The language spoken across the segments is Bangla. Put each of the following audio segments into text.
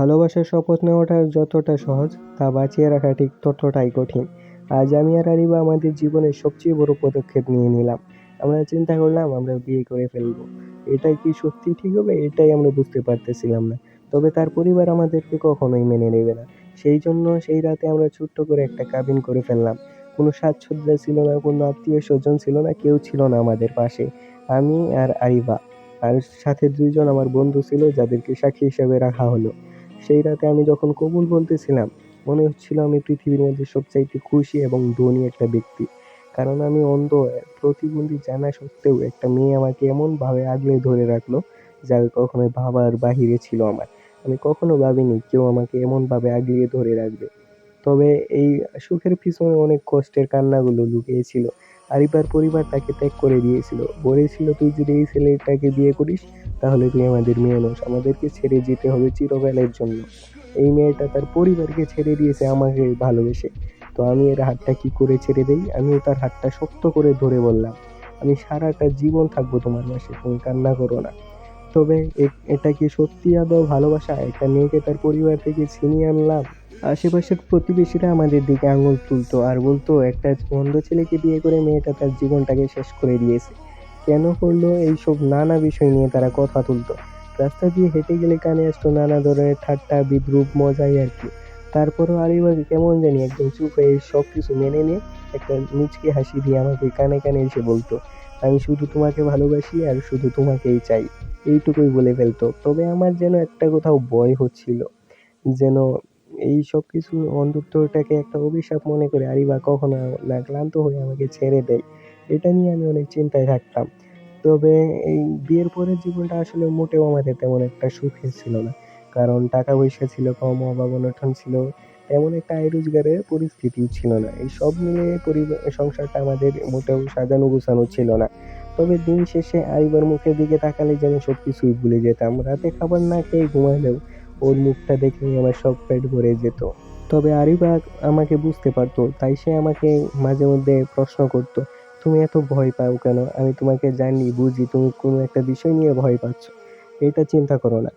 ভালোবাসার শপথ নেওয়াটা যতটা সহজ, তা বাঁচিয়ে রাখা ঠিক ততটাই কঠিন। আজ আমি আর আরিবা আমাদের জীবনের সবচেয়ে বড় পদক্ষেপ নিয়ে নিলাম। আমরা চিন্তা করলাম আমরা বিয়ে করে ফেলব। এটাই কি সত্যি ঠিক হবে? এটাই আমরা বুঝতে পারতেছিলাম না। তবে তার পরিবার আমাদেরকে কখনোই মেনে নেবে না। সেই জন্য সেই রাতে আমরা ছোট্ট করে একটা কাবিন করে ফেললাম। কোনো সাজসজ্জা ছিল না, কোনো আত্মীয় স্বজন ছিল না, কেউ ছিল না আমাদের পাশে। আমি আর আরিবা আর সাথে দুইজন আমার বন্ধু ছিল, যাদেরকে সাক্ষী হিসেবে রাখা হলো। সেই রাতে আমি যখন কবুল বলতেছিলাম মনে হচ্ছিল আমি পৃথিবীর মধ্যে সবচাইতে খুশি এবং ধনী একটা ব্যক্তি। কারণ আমি অন্ধ, প্রতিবন্ধী জানা সত্ত্বেও একটা মেয়ে আমাকে এমনভাবে আগলে ধরে রাখল যা কখনো ভাবার বাহিরে ছিল আমার। আমি কখনো ভাবিনি কেউ আমাকে এমনভাবে আগলিয়ে ধরে রাখবে। তবে এই সুখের পিছনে অনেক কষ্টের কান্নাগুলো লুকিয়েছিল। আরিফার পরিবার তাকে ত্যাগ করে দিয়েছিল। বলেছিল, তুই যদি এই ছেলেটাকে বিয়ে করিস, তাহলে তুই আমাদের মেয়ে নস। আমাদেরকে ছেড়ে যেতে হবে চিরকালের জন্য। এই মেয়েটা তার পরিবারকে ছেড়ে দিয়েছে, আমাকে ভালোবেসে। তো আমি এর হাতটা কি করে ছেড়ে দেই? আমিও তার হাতটা শক্ত করে ধরে বললাম, আমি সারাটা জীবন থাকব তোমার পাশে, তুমি কান্না করো না। তবে এটা কি সত্যি আদৌ ভালোবাসা? একটা মেয়েকে তার পরিবার থেকে ছিনিয়ে আনলাম? আশেপাশের প্রতিবেশীরা আমাদের দিকে আঙুল তুলতো আর বলতো, একটা অন্ধ ছেলেকে বিয়ে করে মেয়েটা তার জীবনটাকে শেষ করে দিয়েছে। কেন করল এইসব নানা বিষয় নিয়ে তারা কথা তুলতো। রাস্তা দিয়ে হেঁটে গেলে কানে আসতো নানা ধরনের ঠাট্টা, বিদ্রুপ, মজাই আর কি। তারপরও আরিবাকে কেমন জানি একদম চুপ হয়ে সব কিছু মেনে নিয়ে একটা মুচকি হাসি দিয়ে আমাকে কানে কানে এসে বলতো, আমি শুধু তোমাকে ভালোবাসি আর শুধু তোমাকেই চাই। এইটুকুই বলে ফেলতো। তবে আমার যেন একটা কোথাও ভয় হচ্ছিল, যেন এই সব কিছু অন্ধত্বটাকে একটা অভিশাপ মনে করে আরিবা কখনো না ক্লান্ত হয়ে আমাকে ছেড়ে দেয়। এটা নিয়ে আমি অনেক চিন্তায় থাকতাম। তবে এই বিয়ের পরের জীবনটা আসলে মোটেও আমাদের তেমন একটা সুখের ছিল না। কারণ টাকা পয়সা ছিল কম, অভাব, অনটন ছিল, তেমন একটা আয় রোজগারের পরিস্থিতিও ছিল না। এই সব মিলিয়ে পরিবার, সংসারটা আমাদের মোটেও সাজানো গোছানো ছিল না। তবে দিন শেষে আরিবার মুখের দিকে তাকালে যেন সব কিছুই ভুলে যেতাম। রাতে খাবার না খেয়ে ঘুমালেও ওর মুখটা দেখলেই আমার সব পেট ভরে যেত। তবে আরিবা আমাকে বুঝতে পারতো, তাই সে আমাকে মাঝে মধ্যে প্রশ্ন করতো, তুমি এত ভয় পাও কেন? আমি তোমাকে জানি, বুঝি, তুমি কোনো একটা বিষয় নিয়ে ভয় পাচ্ছ। এটা চিন্তা করো না।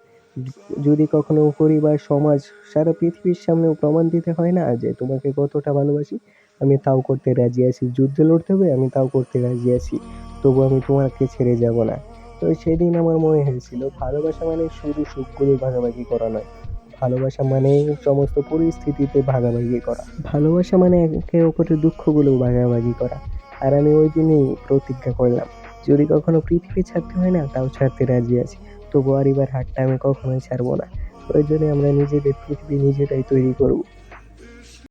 যদি কখনো পরিবার সমাজ সারা পৃথিবীর সামনেও প্রমাণ দিতে হয় না যে তোমাকে কতটা ভালোবাসি, আমি তাও করতে রাজি আছি। যুদ্ধে লড়তে হবে, আমি তাও করতে রাজি আছি। তবু আমি তোমাকে ছেড়ে যাব না। তো সেদিন আমার মনে হয়েছিল, ভালোবাসা মানে শুধু সুখগুলো ভাগাভাগি করা নয়। ভালোবাসা মানে সমস্ত পরিস্থিতিতে ভাগাভাগি করা। ভালোবাসা মানে একে অপরের দুঃখগুলো ভাগাভাগি করা। আর আমি ওই দিনই প্রতিজ্ঞা করলাম, যদি কখনো পৃথিবী ছাড়তে হয় না, তাও ছাড়তে রাজি আছি। তবু আর এবার হাতটা আমি কখনোই ছাড়বো না। ওই প্রয়োজনে আমরা নিজেদের পৃথিবী নিজেরাই তৈরি করব।